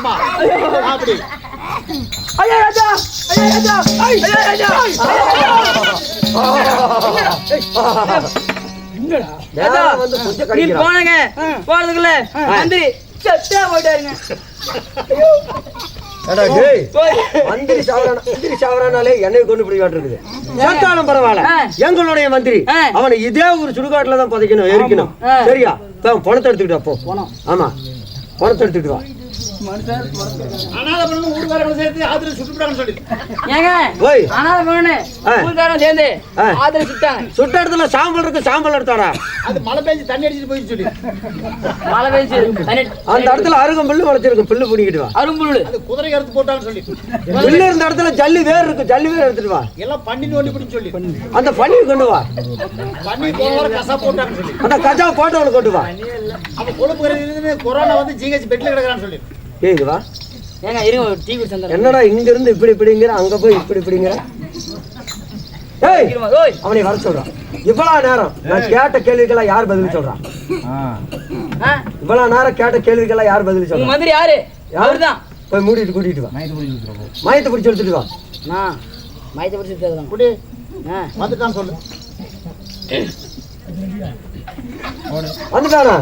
ஆமா. அப்படி. ஐயா ராஜா. ஐயா ராஜா. ஐயா ராஜா. கொஞ்சம் நீ போனங்க. போறதுக்குள்ள மந்திரி போயிட்டாருங்க. போய். மந்திரி சாவரான மந்திரி சாவரானாலே என்னை கொண்டு பிடிக்காட்டு இருக்குது செத்தாலும் பரவாயில்ல. எங்களுடைய மந்திரி. அவனை இதே ஒரு சுடுகாட்டுல தான் புதைக்கணும் எரிக்கணும். சரியா? பணத்தை எடுத்துக்கிட்டு வா, போ. ஆமா. பணத்தை எடுத்துக்கிட்டு வா. அனாதை பண்ணு ஊர்காரங்களை சேர்த்து ஆத்திர சுட்டுப்படாங்கன்னு சொல்லி ஏங்க ஓய் அனாதை பொண்ணு ஆ. ஊர்க்காரன் சேர்ந்து ஆ. ஆதரவு சுட்டாங்க. சுட்ட இடத்துல சாம்பல் இருக்கு சாம்பல் எடுத்தாடா அது மழை பெஞ்சு தண்ணி அடிச்சிட்டு போய் சொல்லி. மழை பெஞ்சு தண்ணி அந்த இடத்துல அருகம் பில்லு முளைச்சிருக்கும் பில்லு பிடிக்கிட்டு வா. அரும்புல் அது குதிரை அறுத்து போட்டாங்கன்னு சொல்லி. பில்லு இருந்த இடத்துல ஜல்லி வேர் இருக்கு ஜல்லி வேர் எடுத்துட்டு வா. எல்லாம் பண்ணி நோண்டி பிடிச்சு சொல்லி. அந்த பன்னீர் கொண்டு வா. பண்ணி போன கசா போட்டாங்கன்னு சொல்லி. அந்த கஜா போட்டவனை கொண்டு வா. அவன் கொழுப்பு கொரோனா வந்து ஜிஹெச் பெட்ல கிடக்குறான்னு சொல்லி. ஏய் இங்க வா ஏங்க இருங்க ஒரு டீ குடிச்சு வந்துடுறேன். என்னடா இங்க இருந்து இப்படி இப்படிங்கிற அங்க போய் இப்படி இப்படிங்கிற? ஏய் அவனை வர சொல்றான் இவ்வளவு நேரம் நான் கேட்ட கேள்விக்கெல்லாம் யார் பதில் சொல்றான் இவ்வளவு நேரம் கேட்ட கேள்விக்கெல்லாம் யார் பதில் சொல்றான் மந்திரி யாரு? யார்? அவர்தான். போய் மூடிட்டு கூட்டிட்டு வா. மயத்தை பிடிச்சி எடுத்துட்டு வா. ஆ மயத்தை பிடிச்சி குடி வந்துட்டான்னு சொல்லு. வந்துட்டானா?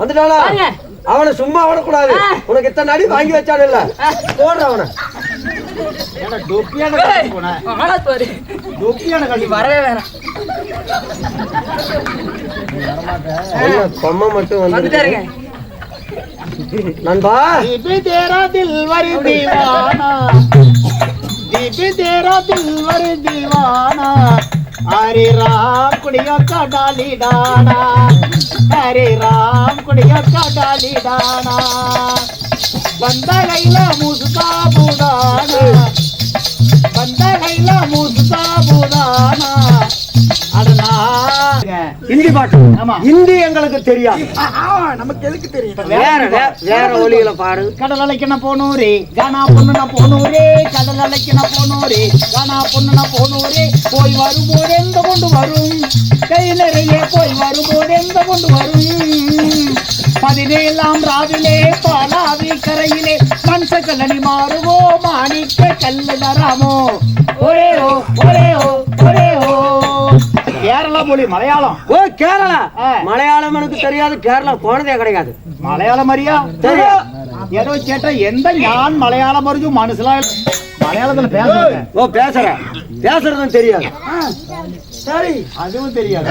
வந்துட்டானா. அவனை சும்மா விடக்கூடாது. உனக்கு இத்தனை அடி வாங்கி வச்சான் இல்ல. போடுற அவனை. வரவே வேணாம். மட்டும் வந்துருங்க நண்பா இது தேரா தில் வரு தீவானா இது தேரா தில் வரு தீவானா ஹரி ராம் குடியா கடாலிடானா? ஹரே ராம் குடைய காட்டாளி தானா வந்த கையில மூசு சாபு தானா வந்த கையில மூசு சாபு ஹிந்தி பாட்டு. ஆமா. ஹிந்தி எங்களுக்கு தெரியாது. நமக்கு எதுக்கு தெரியும்? வேற வே- வேற ஒலிகளை பாடு கடல் அலைக்கண போனூரே கானா பொண்ணுன போனூரே கடல் அலைக்கண போனூரே கானா பொண்ணுன போனூரே போய் வரும்போது எங்க கொண்டு வரும்? கை நிறைய போய் வரும்போது எங்க கொண்டு வரும்? பதினேழாம் ராவிலே பாலாவி கரையிலே மன்ச கல்லணி மாறுவோ மாணிக்க கல்லு நராமோ. ஒரே ஓ ஒரே ஓ மொழி மலையாளம். ஓ கேரளா. மலையாளம் எனக்கு தெரியாது கேரளா போனதே கிடையாது. மலையாளம் அறியா? தெரியும் ஏதோ கேட்ட எந்த ஞான் மலையாளம் அறிஞ்சு மனசுல மலையாளத்துல பேசுறேன். ஓ பேசுறேன். பேசுறதும் தெரியாது. சரி. அதுவும் தெரியாது.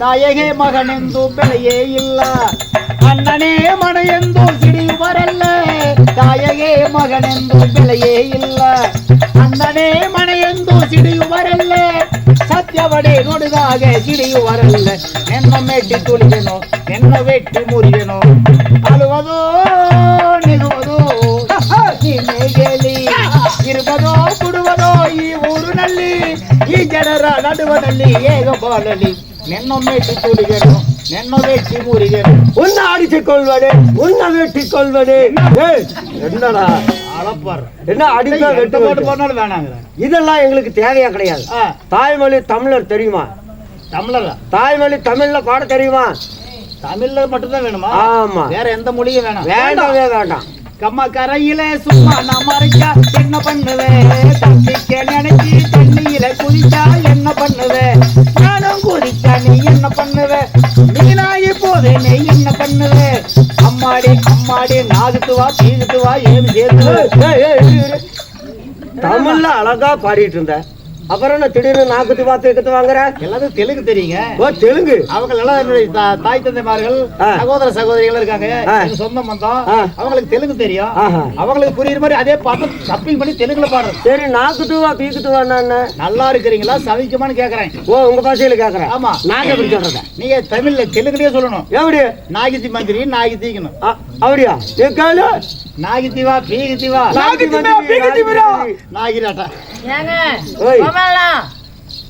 தாயகே மகன் என்று பிழையே ಅಣ್ಣನೇ ಮನೆಯೆಂದು ಸಿಡಿಯುವರಲ್ಲ ತಾಯಿಗೆ ಮಗನೆಂದು ಬೆಲೆಯೇ ಇಲ್ಲ ಅಣ್ಣನೇ ಮನೆಯೆಂದು ಸಿಡಿಯುವರಲ್ಲ ಸತ್ಯವಡೆ ನುಡಿದಾಗ ಸಿಡಿಯುವರಲ್ಲ ನೆನ್ನ ಮೆಟ್ಟಿ ತುಳಿದೆನೋ ನೆನ್ನ ವೆಟ್ಟಿ ಮುರಿದೆನೋ ಅಳುವುದೋ ನಿಗುವುದೋ ನಿನಗೆಲಿ ಇರುವುದೋ ಬಿಡುವುದೋ ಈ ಊರಿನಲ್ಲಿ ಈ ಜನರ ನಡುವನಲ್ಲಿ ಹೇಗ ಬಾಳಲಿ ನೆನ್ನ ಮೆಟ್ಟಿ ತುಳಿದೆನೋ ನೆನ್ನ ವೆಟ್ಟಿ ಮುರಿದೆನೋ உன்னை அடித்துக் கொள்வனே உன்னை வெட்டிக் கொள்வனே ஏய், என்னடா அளப்பார் என்ன அடிப்பா வெட்டு எட்டு போட்டு வெட்டு. போனாலும் வேணாங்கிற இதெல்லாம் எங்களுக்கு தேவையா கிடையாது ஆ தாய்மொழி தமிழர் தெரியுமா தமிழரா தாய்மொழி தமிழ்ல பாட தெரியுமா தமிழ்ல மட்டும்தான் வேணுமா ஆமா வேற எந்த மொழியும் வேணாம் வேண்டவே வேண்டாம் கம்மா கரையில சும்மா நான் மறைச்சா என்ன பண்ணுவேன் தப்பிக்க நினைச்சி தண்ணியில குதிச்சா என்ன பண்ணுவேன் நீ என்ன பண்ணுவ? அம்மாடி அம்மாடி நாகுத்து வா தீகுத்து வா ஏன் சேர்த்து. தமிழ்ல அழகா பாடிட்டு இருந்த. அப்புறம் என்ன திடீர்னு நாக்குத்து பார்த்து கத்து வாங்குற? எல்லாரும் தெலுங்கு தெரியுங்க? ஓ தெலுங்கு. அவங்க எல்லாம் தாய் தந்தைமார்கள். சகோதர சகோதரிகள் இருக்காங்க. சொந்த பந்தம். ஆ. அவங்களுக்கு தெலுங்கு தெரியும். அவங்களுக்கு புரியுற மாதிரி அதே பாட்டு டப்பிங் பண்ணி தெலுங்குல பாடுறது. சரி நாக்குத்துவா பீக்குத்துவா என்ன நல்லா இருக்கிறீங்களா? சவிக்குமான்னு கேக்குறேன். ஓ உங்க பாஷையில கேக்குறேன். ஆமா. நாங்க எப்படி சொல்றத? நீங்க தமிழ்ல தெலுங்குலயே சொல்லணும். எப்படி? நாகித்தி மந்திரி நாகித்திக்கணும் அ- அப்படியா? நாகித்திவா பீகித்திவா. நாகித்தி மந்திரி, பீகித்திவிரா. நாகித்தி. நாகிராட்டா. ஏங்க. கோபாலண்ணா,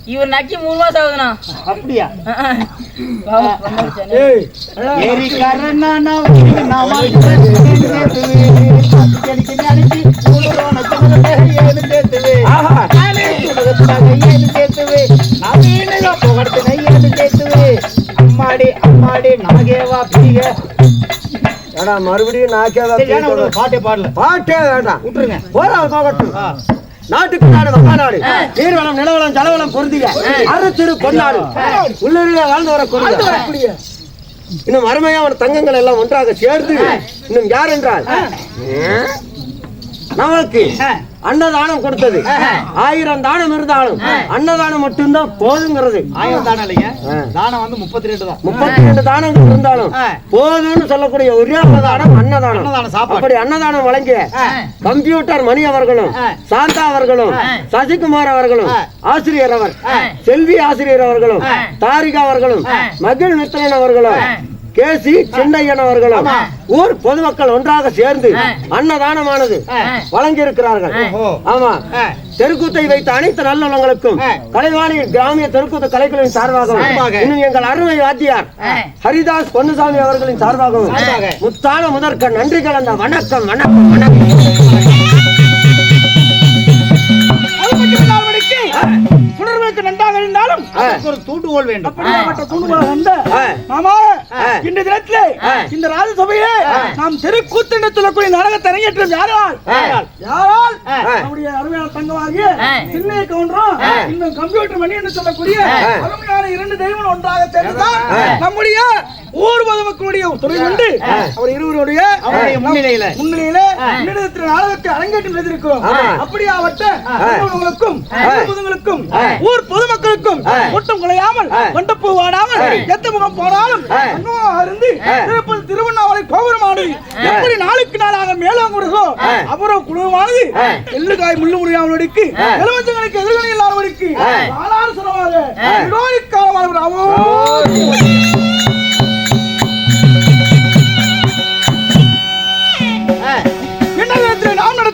இவர் நக்கி மூணு மாசம் ஆகுதுண்ணா. அப்படியா. அம்மாடி அம்மாடி நாகேவா பீக ஏடா மறுபடியும் நாக்கே பாட்டே பாடல. பாட்டே வேண்டாம். விட்டுருங்க. போறா போகட்டும். நாட்டுக்கு நாடு மகாநாடு நீர்வளம் நிலவளம் ஜலவளம் பொருந்திய அறுத்திரு பொன்னாடு. உள்ளூரில் வாழ்ந்து வர கொடுங்க இன்னும் அருமையா அவன் தங்கங்கள் எல்லாம் ஒன்றாக சேர்ந்து இன்னும் யார் என்றால்? நமக்கு அன்னதானம் கொடுத்தது. ஆயிரம் தானம் இருந்தாலும் அன்னதானம் மட்டும்தான் போதுங்கிறது. ஆயிரம் தானே இல்லைங்க. தானம் வந்து முப்பத்தி ரெண்டு தான். முப்பத்தி ரெண்டு தானங்கள் இருந்தாலும். போதும்னு சொல்லக்கூடிய ஒரே அன்னதானம் அன்னதானம். அப்படி அன்னதானம் வழங்கிய கம்ப்யூட்டர் மணி அவர்களும் சாந்தா அவர்களும் சசிகுமார் அவர்களும் ஆசிரியர் அவர் செல்வி ஆசிரியர் அவர்களும் தாரிகா அவர்களும் மகிழ் மித்ரன் அவர்களும் கேசி சின்னையன் அவர்களும் ஊர் பொதுமக்கள் ஒன்றாக சேர்ந்து அன்னதானமானது வழங்கி இருக்கிறார்கள் ஆமா. தெருக்கூத்தை வைத்த அனைத்து நல்லவங்களுக்கும் கலைவாணி கிராமிய தெருக்கூத்து கலைகளின் சார்பாகவும் சார்பாக. இன்னும் எங்கள் அருமை வாத்தியார் ஹரிதாஸ் பொன்னுசாமி அவர்களின் சார்பாகவும் சார்பாக. முத்தான முதற்க நன்றி கலந்த வணக்கம் வணக்கம் வணக்கம். புணர்வுக்கு நன்றாக இருந்தாலும் ஒரு தூண்டுகோல் வேண்டும். அப்படியாப்பட்ட தூண்டுகோல் வந்த. மாமா. இன்று தினத்திலே இந்த ராஜசபையிலே நாம் தெருக்கூத்து என்று சொல்லக்கூடிய நாடகத்தை அரங்கேற்றம் யாரால்? யாரால்? நம்முடைய அருமையான தங்கமாகிய சின்ன கவுண்டரும் இன்னும் கம்ப்யூட்டர் மணி என்று சொல்லக்கூடிய அருமையான இரண்டு தெய்வங்கள் ஒன்றாக சேர்ந்துதான் நம்முடைய ஊர் பொதுமக்களுடைய துணை கொண்டு அவர் இருவருடைய முன்னிலையில. முன்னிலையில இன்னிடத்தில் நாடகத்தை அரங்கேற்றம் செய்திருக்கிறோம். பொதுமக்களுக்கும் ஊர் பொதுமக்களுக்கும் ஒட்டும் குலையாமல் கொண்டப்பூ வாடாமல் எத்த முகம் போனாலும் இருந்து திருப்பதி திருவண்ணாமலை கோபுரமானது எப்படி நாளுக்கு நாளாக மேலோங்குறதோ அப்புறம் குழுவானது எள்ளுகாய் முள்ளு முடியாமலுக்கு எலுமஞ்சங்களுக்கு எதிர்கணி இல்லாதவருக்கு ஆளாறு சொன்னவாறு விரோதிக்காமல்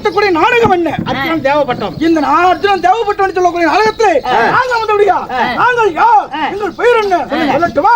நடத்தக்கூடிய நாடகம் என்ன? அர்த்தம் தேவைப்பட்டோம். இந்த அர்ஜுனன் தேவைப்பட்டவன் சொல்லக்கூடிய நாடகத்திலே நாங்கள் வந்தபடியா நாங்கள் யார்? எங்கள் பெயர் என்ன? சொல்லட்டுமா?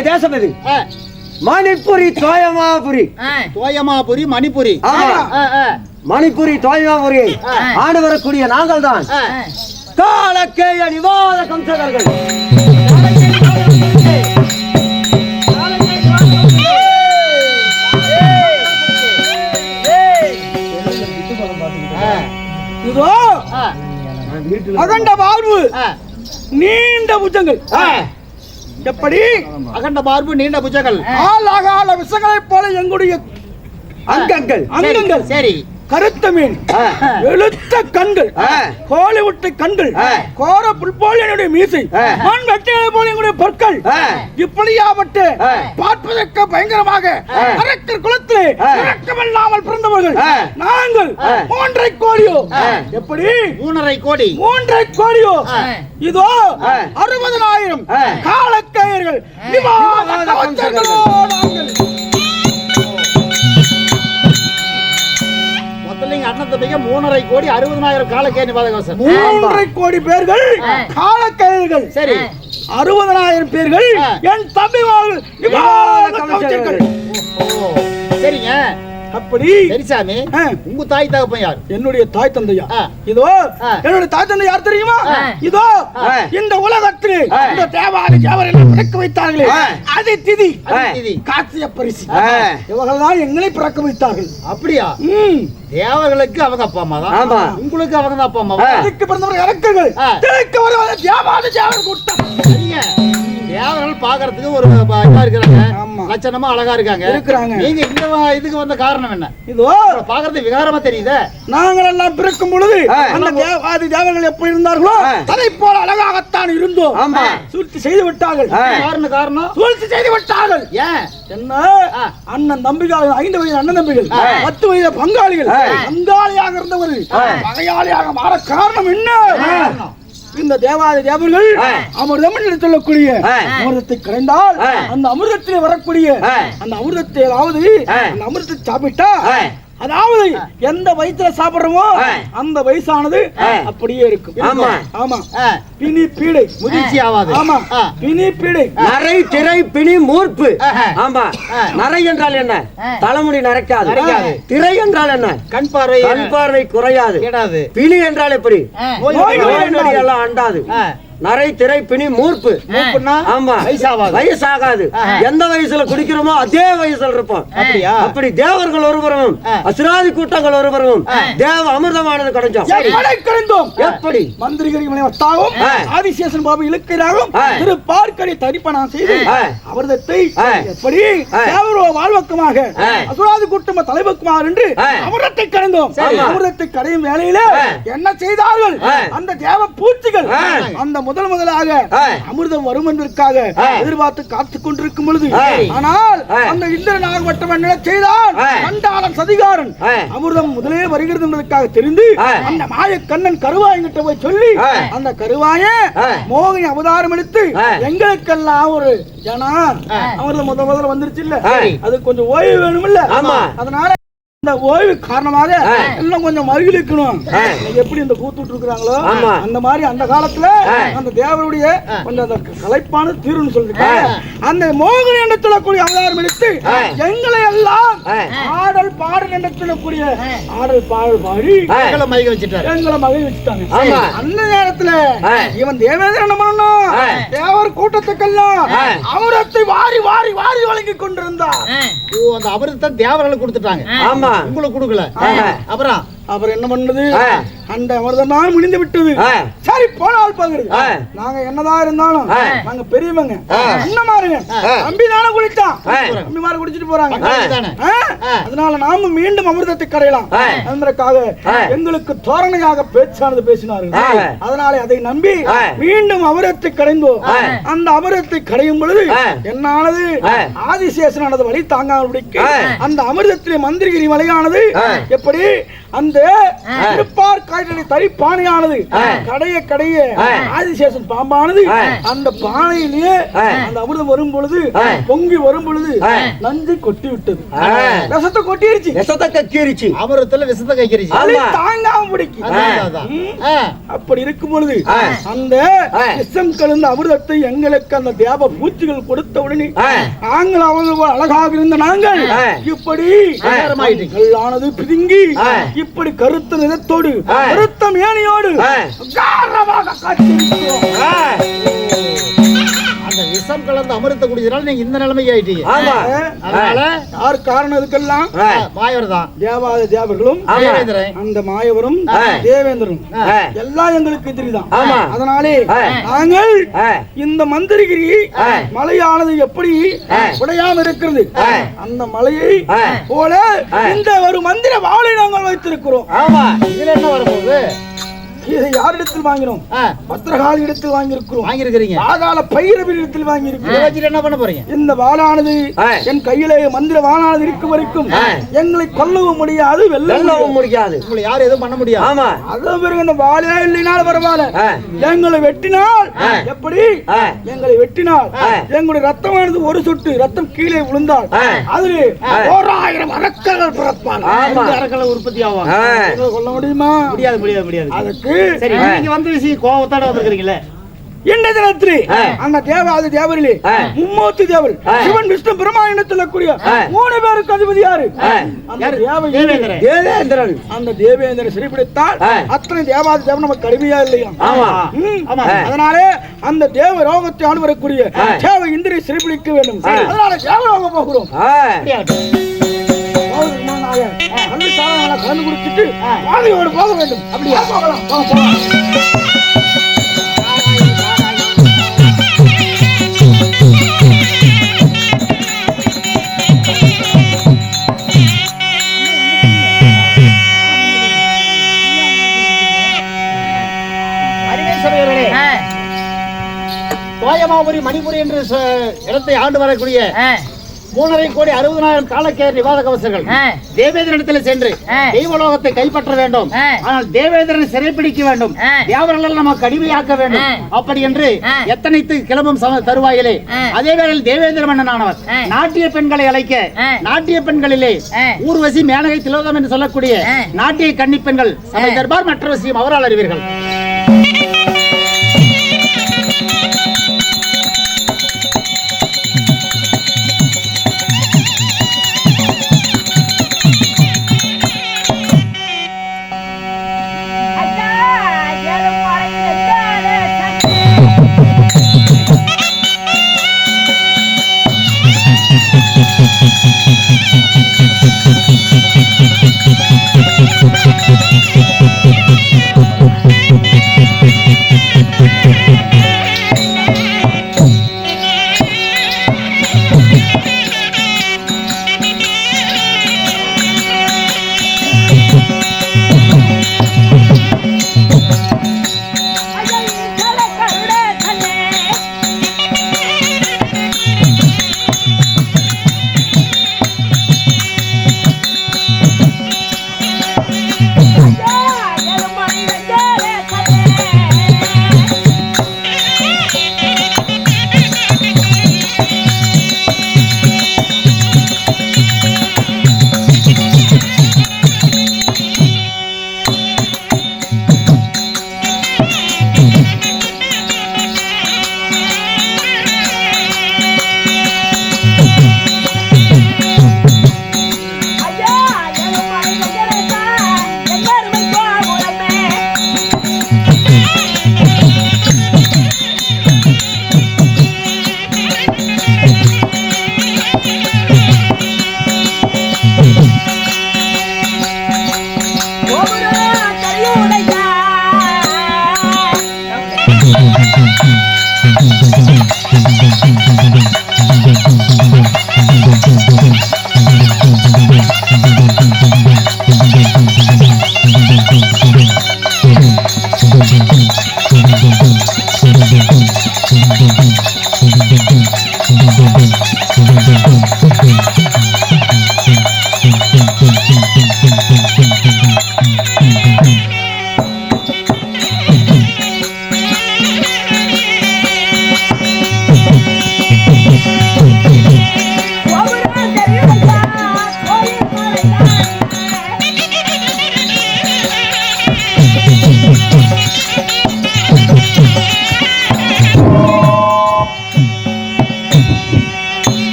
வரக்கூடிய தேசம் இது மணிப்புரி தோயமாபுரி. தோயமாபுரி மணிப்புரி. மணிப்புரி தோயமாபுரி. ஆண்டு வரக்கூடிய நாங்கள் தான் காலக்கேய நிவாத கம்சகர்கள் இதோ அகண்ட வாழ்வு. நீண்ட புஜங்கள். எப்படி அகண்ட பார்ப்பு நீண்ட புஜங்கள் ஆள் ஆகால விஷங்களைப் போல எங்களுடைய அங்கங்கள் அங்கங்கள் சரி கருத்த மீன். எழுத்த கண்கள். கோலிவுட்டு கண்கள். கோர புல்போல் என்னுடைய மீசை. மண் வெட்டியை போல எங்களுடைய பொற்கள் ஆ. பார்ப்பதற்கு பயங்கரமாக. அரக்கர் குலத்திலே இறக்கமில்லாமல் பிறந்தவர்கள். நாங்கள் ஆ. மூன்றை கோடியோ. எப்படி? மூணரை கோடி. மூன்றை கோடியோ. இதோ. அறுபதனாயிரம். காலக்கயிர்கள் மூணரை கோடி அறுபதனாயிரம் காலக்கேணி பாதகவசம் மூன்றை கோடி பேர்கள் காலக்கயிர்கள் சரி. அறுபதனாயிரம் பேர்கள். என் தம்பி சரிங்க. அப்படி சரி சாமி உங்க தாய் தகப்பன் யார் என்னுடைய தாய் தந்தையா. இதோ. என்னுடைய தாய் தந்தை யார் தெரியுமா. இதோ. இந்த உலகத்தில். இந்த தேவாதி தேவர்களை பிறக்க வைத்தார்களே. அது திதி. காட்சிய பரிசு ஆ. இவர்கள் தான் எங்களை பிறக்க வைத்தார்கள் அப்படியா. தேவர்களுக்கு அவங்க அப்பா அம்மா தான். உங்களுக்கு அவங்க தான் அப்பா அம்மா பிறந்தவர் வருவது தேவாதி தேவர் கூட்டம் தேவர்கள் பாக்குறதுக்கு ஒரு இதா இருக்கிறாங்க. லட்சணமா அழகா இருக்காங்க இருக்கிறாங்க. நீங்க இந்த இதுக்கு வந்த காரணம் என்ன இதோ பாக்குறது விகாரமா தெரியுதே நாங்கள் எல்லாம் பிறக்கும் பொழுது. அந்த தேவாதி தேவர்கள் எப்படி இருந்தார்களோ. அதை போல அழகாகத்தான் இருந்தோம் ஆமா. சூழ்ச்சி செய்து விட்டார்கள். காரணம் காரணம் சூழ்ச்சி செய்து விட்டார்கள் ஏன் என்ன. அண்ணன் தம்பிகள் ஐந்து வயது அண்ணன் தம்பிகள் பத்து வயது பங்காளிகள். பங்காளியாக இருந்தவர் பகையாளியாக மாற காரணம் என்ன. இந்த தேவாதி தேவர்கள். அமிர்தம் என்று சொல்லக்கூடிய. அமிர்தத்தை கரைந்தால் ஆ. அந்த அமிர்தத்திலே வரக்கூடிய. அந்த அமிர்தத்தை அதாவது. அந்த அமிர்தத்தை சாப்பிட்டா. அதாவது எந்த வயிற்றுல சாப்பிடுறோமோ. அந்த வயசானது. அப்படியே இருக்கும். ஆமா. ஆமா. பிணி பீடை. முதிர்ச்சி ஆகாது ஆமா. பிணி பீடை. நரை திரை பிணி மூர்ப்பு. ஆமா. நரை என்றால் என்ன? தலைமுடி நரைக்காது. திரை என்றால் என்ன? கண் பார்வை கண் பார்வை குறையாது. பிணி என்றால் எப்படி? நோய் நோய் எல்லாம் அண்டாது. நரை திரை பிணி மூர்ப்பு மூப்புன்னா ஆமா வயசாகாது. வயசாகாது எந்த வயசுல குடிக்கிறோமோ அதே வயசுல இருப்போம் அப்படியா அப்படி தேவர்கள் ஆ. அசுராதி கூட்டங்கள் ஒருபுறமும் தேவ அமிர்தமானது கிடைச்சோம் கரைந்தோம் எப்படி மந்திரிகரி வட்டாவும் ஆ. ஆதிசேஷன் பாபு ஆ. திரு பார்க்கடி தரிப்பணம் செய்து. அமிர்தத்தை. எப்படி. தேவரோ வாழ்வக்கமாக. அசுராதி குட்டும்ப தலைவக்குமார் என்று. அமிர்தத்தை கடைந்தோம். அமிர்தத்தை கடையும் வேளையில ஆ. என்ன செய்தார்கள். அந்த தேவ பூச்சிகள். அந்த முதல் முதலாக. அமிர்தம் வரும் என்பதற்காக. எதிர்பார்த்து காத்துக் கொண்டிருக்கும் பொழுது. ஆனால். அந்த இந்திரநாகப்பட்டவன் என்ன செய்தான் ஆ. கண்டாளன் சதிகாரன். அமிர்தம் முதலே வருகிறது என்பதற்காக தெரிந்து. அந்த மாய கண்ணன் கருவாயங்கிட்ட போய் சொல்லி. அந்த கருவாய. மோகினி அவதாரம் எடுத்து. எங்களுக்கெல்லாம் ஒரு ஜனா அமிர்தம் முத முதல்ல வந்துருச்சு இல்ல. அது கொஞ்சம் ஓய்வு வேணும் இல்ல. அதனால இந்த ஓய்வு காரணமாக. இன்னும் கொஞ்சம் மகிழ்க்கணும். எப்படி இந்த கூத்துட்டு இருக்கிறாங்களோ. அந்த மாதிரி அந்த காலத்துல. அந்த தேவருடைய கொஞ்சம் அந்த கலைப்பான தீர்வுன்னு சொல்லிட்டு அந்த மோகினி என்று சொல்லக்கூடிய அவதாரம் எடுத்து. எங்களை எல்லாம். ஆடல் பாடல் என்று சொல்லக்கூடிய ஆடல் பாடல் பாடி ஆ. மகளை மயக்க வச்சுட்டாரு எங்களை மகிழ் வச்சுட்டாங்க ஆமா. அந்த நேரத்துல. இவன் தேவேந்திரன் என்ன பண்ணணும். தேவர் கூட்டத்துக்கெல்லாம் ஆ. அமிர்தத்தை வாரி வாரி வாரி வழங்கி கொண்டிருந்தான் ஓ அந்த அமிர்தத்தை தேவர்களுக்கு கொடுத்துட்டாங்க ஆமா உங்களுக்கு கொடுக்கல. அப்புறம் அப்புறம் என்ன பண்ணது. அந்த அமிர்தம் தான் முடிந்து விட்டது. சரி போனால் பாக்குறது. நாங்க என்னதான் இருந்தாலும். நாங்க பெரியவங்க. என்ன மாறுங்க ஆ. தம்பி தானே குடிச்சான் ஆ. தம்பி மாதிரி குடிச்சிட்டு போறாங்க. அதனால நாம மீண்டும் அமிர்தத்தை கடையலாம். என்பதற்காக. எங்களுக்கு தோரணையாக பேச்சானது பேசினார்கள். அதனால அதை நம்பி. மீண்டும் அமிர்தத்தை கடைந்தோம். அந்த அமிர்தத்தை கடையும் பொழுது. என்னானது. ஆதிசேஷனானது வழி தாங்காமடிக்கு ஆ. அந்த அமிர்தத்திலே மந்திரிகிரி மலையானது. எப்படி அந்த திருப்பார் காய்ச்சலை தறி பானையானது. கடைய கடைய. ஆதிசேஷன் பாம்பானது. அந்த பானையிலேயே. அந்த அமிர்தம் வரும் பொழுது. பொங்கி வரும் பொழுது. நஞ்சை கொட்டி விட்டது. விஷத்தை கொட்டிருச்சு விஷத்தை கக்கீரிச்சு அமிர்தத்துல விஷத்தை ஆமா. தாங்காம. ஆ. அப்படி இருக்கும் பொழுது. அந்த. விஷம் கலந்த அமிர்தத்தை எங்களுக்கு அந்த தேவ பூச்சிகள் கொடுத்த உடனே. நாங்கள் அவங்க அழகாக இருந்த நாங்கள். இப்படி. ஆனது பிதுங்கி ஆ. இப்படி கருத்த நிறத்தோடு ஆ. கருத்த மேனியோடு. காரணமாக காட்சியளிக்கிறோம். அந்த விஷம் கலந்த அமிர்தத்தை குடிச்சதால நீங்க இந்த நிலைமைக்கு ஆயிட்டீங்க ஆமா அதனால யார் காரணம் இதுக்கெல்லாம். மாயவர் தான் தேவாத தேவர்களும் அந்த மாயவரும். தேவேந்திரனும். எல்லாம் எங்களுக்கு ஆமா. அதனாலே. நாங்கள். இந்த மந்திரிகிரி. மலையானது எப்படி. உடையாம இருக்கிறது. அந்த மலையை. போல. இந்த ஒரு மந்திர வாளை நாங்கள் வைத்திருக்கிறோம் ஆமா இதுல என்ன வரப்போகுது இதை யாரிடத்தில் வாங்கினோம்? ஆ, பத்திரகாளி இடத்தில் வாங்கியிருக்கிறோம். வாங்கியிருக்கிறீங்க. பாதாள பைரவி இடத்தில் வாங்கியிருக்கிறோம் என்ன பண்ண போறீங்க? இந்த வாளானது. என் கையிலே மந்திர வாளானது இருக்கும் வரைக்கும். எங்களை கொல்லவும் முடியாது வெல்லவும் முடியாது. உங்களை யாரும் எதுவும் பண்ண முடியாது. ஆமா. அதன் பிறகு இந்த வாழே இல்லைனாலும் பரவாயில்ல. எங்களை வெட்டினால். எப்படி. எங்களை வெட்டினால். எங்களுடைய ரத்தமானது ஒரு சொட்டு ரத்தம் கீழே விழுந்தால். அதில் ஓராயிரம் அரக்கர்கள் பிறப்பாங்க அரக்கலை உற்பத்தி ஆகும் கொல்ல முடியுமா? முடியாது முடியாது முடியாது. அதுக்கு சரி நீங்க வந்த விஷயம் கோபத்தோட வந்திருக்கிறீங்களே இன்றைய தினத்திலே ஆ. அந்த தேவாதி தேவரிலே ஆ. மும்மூர்த்தி தேவர். சிவன் விஷ்ணு பிரம்மாண்ட சொல்லக்கூடிய ஆ. மூணு பேருக்கு அதிபதி யாரு. அந்த? தேவ- தேவேந்திரன். தேவேந்திரன் அந்த தேவேந்திர சிறைப்பிடித்தால் ஆ. அத்தனை தேவாதி தேவன் நமக்கு கடுமையா இல்லையா. அதனாலே அந்த தேவ ரோகத்தை அனுபவக்கூடிய. தேவ இந்திரை சிறைப்பிடிக்க வேண்டும். அதனால தேவலோகம் போகிறோம் கலந்து போக வேண்டும் அப்படியா போகலாம் போக போகலாம் அறிவேஸ்வரர்களே தோயமாபுரி மணிபுரி என்று இடத்தை ஆண்டு வரக்கூடிய மூணரை கோடி அறுபதனாயிரம் காலக்கேர் நிவாத கவசர்கள் தேவேந்திரனிடத்தில் சென்று தெய்வலோகத்தை கைப்பற்ற வேண்டும். ஆனால் தேவேந்திரனை சிறைப்பிடிக்க வேண்டும். தேவர்கள் நமக்கு அடிமையாக்க வேண்டும். அப்படி என்று எத்தனைத்து கிளம்பும் தருவாயிலே அதே வேளையில் தேவேந்திர மன்னனானவர் நாட்டிய பெண்களை அழைக்க நாட்டிய பெண்களிலே ஊர்வசி மேனகை திலோகம் என்று சொல்லக்கூடிய நாட்டிய கன்னி பெண்கள் சபை தர்பார் மற்ற விஷயம் அவரால் அறிவீர்கள்.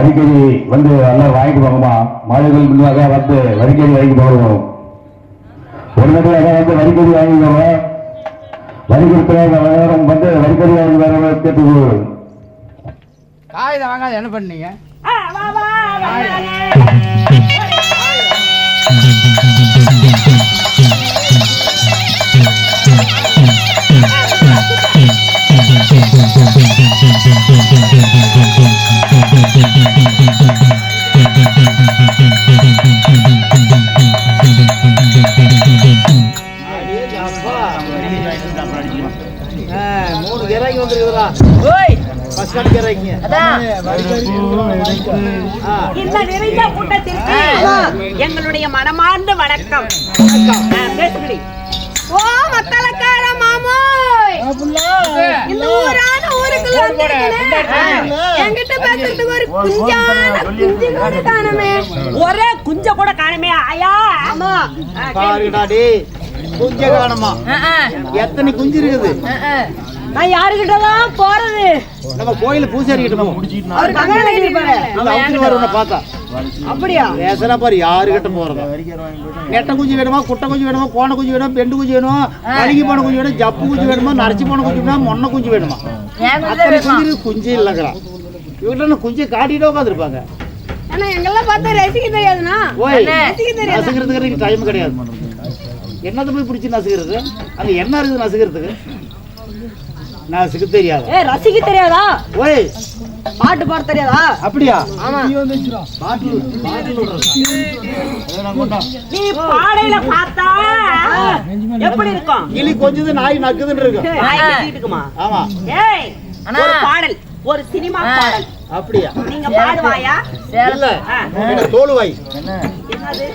வரிக்கறி வந்து எல்லாம் வாங்கிட்டு போங்கம்மா. மாடுகள் முன்னாக வந்து வரிக்கறி வாங்கி போகணும். ஒரு நேரத்தில் வந்து வரிக்கறி வாங்கிக்கோங்க வரி கொடுத்த நேரம் வந்து வரிக்கறி வாங்கி வர கேட்டுக்கோ. காகிதம் வாங்காத என்ன பண்ணீங்க? மூணு இந்த நிறைந்த கூட்டத்திற்கு எங்களுடைய மனமார்ந்த வணக்கம் ஓ மத்தளக்கார மாமோய் இந்த ஊரான ஊருக்குள்ள வந்திருக்கேனே. என்கிட்ட பேசுறதுக்கு ஒரு குஞ்சான குஞ்சு கூட காணுமே ஒரே குஞ்ச கூட காணுமே ஆயா ஆமா குஞ்ச காணுமா எத்தனை குஞ்சு இருக்குது? நான் யாருகிட்ட தான் போறது? நம்ம கோயில பூசாரி கிட்ட போவோம் அவர் கங்கணம் கட்டிருப்பாரு அவுத்து வருவன பார்த்தா. அப்படியா? பேசுனா பாரு யாரு கிட்ட போறது நெட்ட குஞ்சு வேணுமா குட்டை குஞ்சு வேணுமா கோண குஞ்சு வேணுமா பெண்டு குஞ்சு வேணுமா அழுகி போன குஞ்சு வேணும் ஜப்பு குஞ்சு வேணுமா நரைச்சி போன குஞ்சு வேணுமா மொன்ன குஞ்சு வேணுமா? அத்தனை குஞ்சு குஞ்சு இவங்கிட்ட குஞ்சு காட்டிட்டு உட்காந்துருப்பாங்க. ஆனா எங்கெல்லாம் பார்த்தா ரசிக்க தெரியாதுண்ணா. ரசிக்க தெரியாது டைம் கிடையாது. என்னத்தை போய் பிடிச்சி நசுக்கிறது? அங்க என்ன இருக்குது நசுக்கிறதுக்கு? நசுக்க தெரியாது? ஏ ரசிக்க தெரியாதா? ஓய். பாட்டு பாட தெரியாதா? அப்படியா? ஆமா. கொண்டா. நீ பாடையில பார்த்தா எப்படி இருக்கும்? கிளி கொஞ்சது நாய் நக்குதுன்னு இருக்கும். நாய் இருக்குமா? ஆமா. ஏய் ஒரு பாடல் ஒரு சினிமா பாடல். அப்படியா? நீங்க பாடுவாயா? இல்ல. தோலுவாய். என்னது?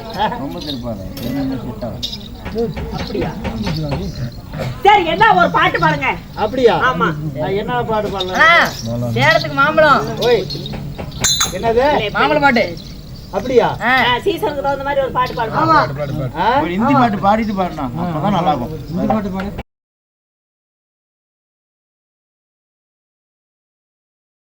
அப்படியா? சரி என்ன ஒரு பாட்டு பாடுங்க. அப்படியா? ஆமா. நான் என்ன பாட்டு பாடலாம் சேலத்துக்கு மாம்பழம். ஓய் என்னது? மாம்பழ பாட்டு. அப்படியா? சீசனுக்கு தகுந்த மாதிரி ஒரு பாட்டு பாடுங்க. ஆ? ஹிந்தி பாட்டு பாடிட்டு பாடினா அப்பதான் நல்லா இருக்கும்